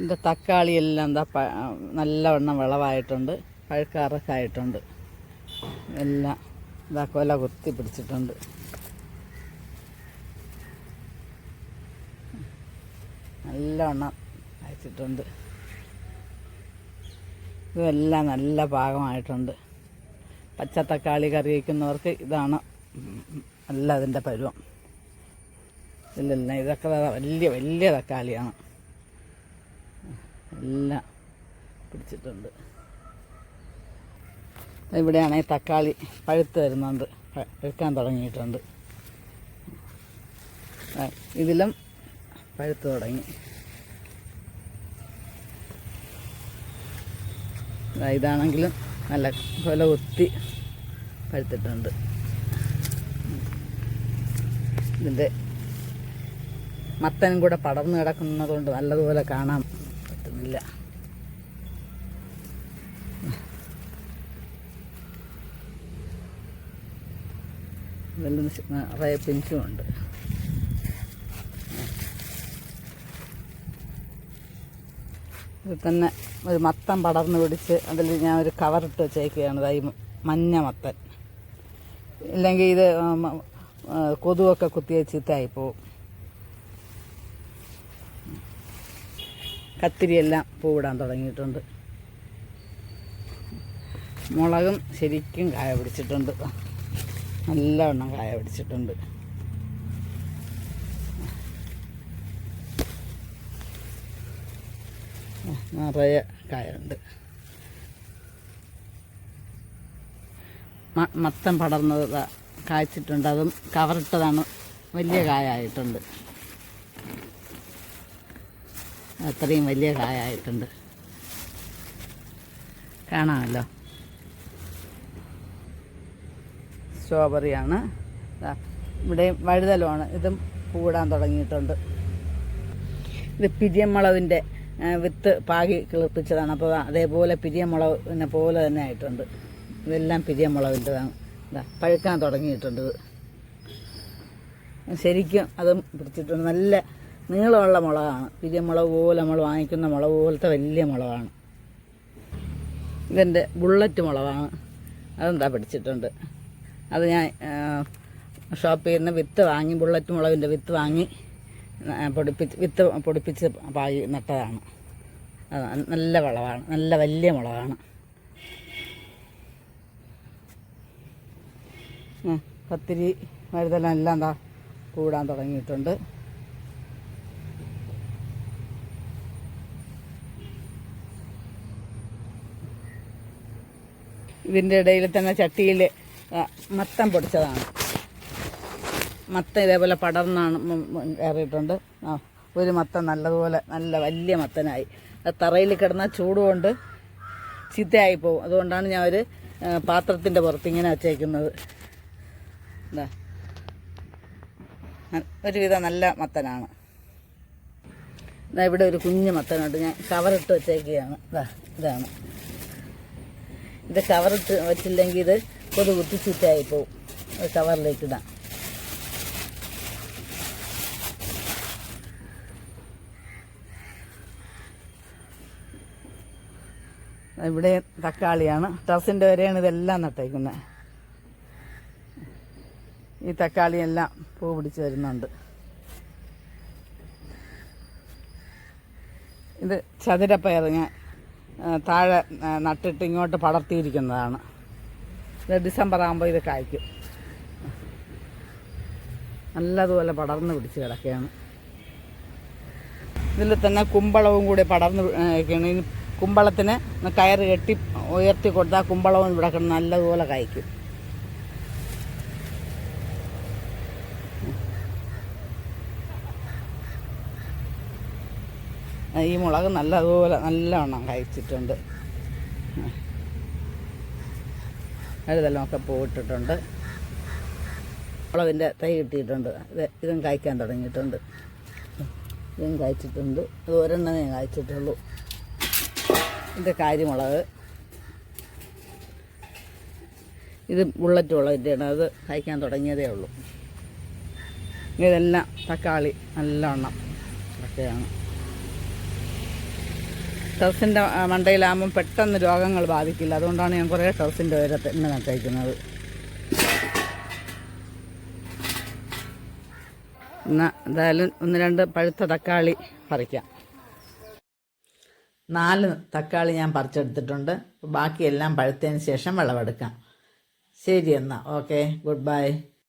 എന്റെ തക്കാളിയെല്ലാം എന്താ നല്ലവണ്ണം വിളവായിട്ടുണ്ട്. പഴുക്കാറൊക്കെ ആയിട്ടുണ്ട്. എല്ലാം ഇതാ കൊല കുത്തി പിടിച്ചിട്ടുണ്ട്. നല്ലവണ്ണം അയച്ചിട്ടുണ്ട് ഇതെല്ലാം നല്ല പാകമായിട്ടുണ്ട്. പച്ച തക്കാളി കറി വയ്ക്കുന്നവർക്ക് ഇതാണ് നല്ല അതിന്റെ പരുവം. ഇല്ലല്ല ഇതൊക്കെ വലിയ വലിയ തക്കാളിയാണ്. എല്ലാം പിടിച്ചിട്ടുണ്ട്. ഇവിടെയാണെങ്കിൽ തക്കാളി പഴുത്ത് വരുന്നുണ്ട്. എടുക്കാൻ തുടങ്ങിയിട്ടുണ്ട്. ഇതിലും പഴുത്ത് തുടങ്ങി. ഇതാണെങ്കിലും നല്ല പോലെ കുത്തി പഴുത്തിട്ടുണ്ട്. ഇതിന്റെ മത്തനും കൂടെ പടർന്നു കിടക്കുന്നതുകൊണ്ട് നല്ലതുപോലെ കാണാൻ പറ്റുന്നില്ല ഇതെല്ലാം പിഞ്ചും ഉണ്ട്. ഇത് തന്നെ ഒരു മത്തം പടർന്ന് പിടിച്ച് അതിൽ ഞാൻ ഒരു കവറിട്ട് വെച്ചേക്കുകയാണ്. ഈ മഞ്ഞ മത്തൻ. ഇല്ലെങ്കിൽ ഇത് കൊതുവൊക്കെ കുത്തിയ ചീത്തയായി കത്തിരിയെല്ലാം പൂവിടാൻ തുടങ്ങിയിട്ടുണ്ട്. മുളകും ശരിക്കും കായ പിടിച്ചിട്ടുണ്ട്. നല്ലവണ്ണം കായ പിടിച്ചിട്ടുണ്ട്. നിറയെ കായുണ്ട്. മ- മത്തൻ പടർന്നത് കായ്ച്ചിട്ടുണ്ട്. അതും കവറിട്ടതാണ്. വലിയ കായായിട്ടുണ്ട്. അത്രയും വലിയ കായായിട്ടുണ്ട്. കാണാമല്ലോ. സ്ട്രോബെറിയാണ് ഇവിടെ വഴുതലുമാണ്. ഇതും പൂടാൻ തുടങ്ങിയിട്ടുണ്ട്. ഇത് പിരിയമ്മളവിന്റെ വിത്ത് പാകി കിളിപ്പിച്ചതാണ്. അപ്പോൾ അതേപോലെ പിരിയമുളകിനെ പോലെ തന്നെ ആയിട്ടുണ്ട്. ഇതെല്ലാം പിരിയമുളകിന്റെതാണ് ഇതാ പഴുക്കാൻ തുടങ്ങിയിട്ടുണ്ട് ശരിക്കും അതും പിടിച്ചിട്ടുണ്ട്. നല്ല നീളമുള്ള മുളകാണ്. പിരിയമുളക് പോലെ നമ്മൾ വാങ്ങിക്കുന്ന മുളക് പോലത്തെ വലിയ മുളകാണ്. ഇതെന്റെ ബുള്ളറ്റ് മുളകാണ്. അതെന്താ പിടിച്ചിട്ടുണ്ട്? അത് ഞാൻ ഷോപ്പിൽ നിന്ന് വിത്ത് വാങ്ങി ബുള്ളറ്റ് മുളകിന്റെ വിത്ത് വാങ്ങി പൊടിപ്പിച്ച് വിത്ത് പൊടിപ്പിച്ച് പായി നട്ടതാണ്. നല്ല വളമാണ് നല്ല വലിയ മുളകാണ്. കത്തിരി വഴുതല എല്ലാം എന്താ കൂടാൻ തുടങ്ങിയിട്ടുണ്ട്. ഇതിന്റെ ഇടയിൽ തന്നെ ചട്ടിയിൽ മത്തം പൊടിച്ചതാണ്. മത്തം ഇതേപോലെ പടർന്നാണ് കയറിയിട്ടുണ്ട്. ആ ഒരു മത്തം നല്ലതുപോലെ നല്ല വലിയ മത്തനായി. അത് തറയിൽ കിടന്ന ചൂട് കൊണ്ട് ചീത്തയായി പോകും. അതുകൊണ്ടാണ് ഞാൻ ഒരു പാത്രത്തിന്റെ പുറത്ത് ഇങ്ങനെ വച്ചേക്കുന്നത്. ഒരുവിധം നല്ല മത്തനാണ്. ഇവിടെ ഒരു കുഞ്ഞു മത്തനുണ്ട്. ഞാൻ കവറിട്ട് വെച്ചേക്കുകയാണ്. ഇതാ ഇതാണ്. ഇത് കവർ ഇട്ട് വെച്ചില്ലെങ്കിൽ ഇത് കൊതു കുത്തി ചീത്തയായി പോകും അത് കവറിലേക്ക് ഇടാം ഇവിടെ തക്കാളിയാണ്. ടെറസിന്റെ വരെയാണ് ഇതെല്ലാം നട്ടേക്കുന്നത് ഈ തക്കാളിയെല്ലാം പൂ പിടിച്ച് വരുന്നുണ്ട്. ഇത് ചതുരപ്പയർ ഞാൻ താഴെ നട്ടിട്ട് ഇങ്ങോട്ട് പടർത്തിയിരിക്കുന്നതാണ്. ഡിസംബർ ആകുമ്പോൾ ഇത് കായ്ക്കും. നല്ലതുപോലെ പടർന്ന് പിടിച്ച് കിടക്കുകയാണ്. ഇതിൽ തന്നെ കുമ്പളവും കൂടി പടർന്ന് കുമ്പളത്തിന് കയറ് കെട്ടി ഉയർത്തി കൊടുത്താൽ കുമ്പളവും ഇവിടെ നല്ലതുപോലെ കായ്ക്കും. ഈ മുളക് നല്ലതുപോലെ നല്ലവണ്ണം കഴിച്ചിട്ടുണ്ട്. വഴുതെല്ലാം ഒക്കെ പൂവിട്ടിട്ടുണ്ട്. മുളകിന്റെ തൈ കിട്ടിയിട്ടുണ്ട്. ഇത് ഇതും കായ്ക്കാൻ തുടങ്ങിയിട്ടുണ്ട്. ഇതും കായ്ച്ചിട്ടുണ്ട്. ഇത് ഒരെണ്ണമേ കായ്ച്ചിട്ടുള്ളൂ. ഇത് കാരിമുളക് ഇത് ബുള്ളറ്റ് മുളകിന്റെയാണ്. അത് കായ്ക്കാൻ തുടങ്ങിയതേ ഉള്ളൂ. ഇതെല്ലാം തക്കാളി നല്ലവണ്ണം ഒക്കെയാണ് ടെറസിന്റെ മണ്ടയിലാകുമ്പം പെട്ടെന്ന് രോഗങ്ങൾ ബാധിക്കില്ല. അതുകൊണ്ടാണ് ഞാൻ കുറേ ടെറസിന്റെ ഉയരത്തിൽ ഇന്ന് നട്ടയക്കുന്നത് എന്നാൽ എന്തായാലും ഒന്ന് രണ്ട് പഴുത്ത തക്കാളി പറിക്കാം. നാല് തക്കാളി ഞാൻ പറിച്ചെടുത്തിട്ടുണ്ട്. ബാക്കിയെല്ലാം പഴുത്തതിന് ശേഷം വിളവെടുക്കാം. ശരി എന്നാൽ ഓക്കെ. Good bye.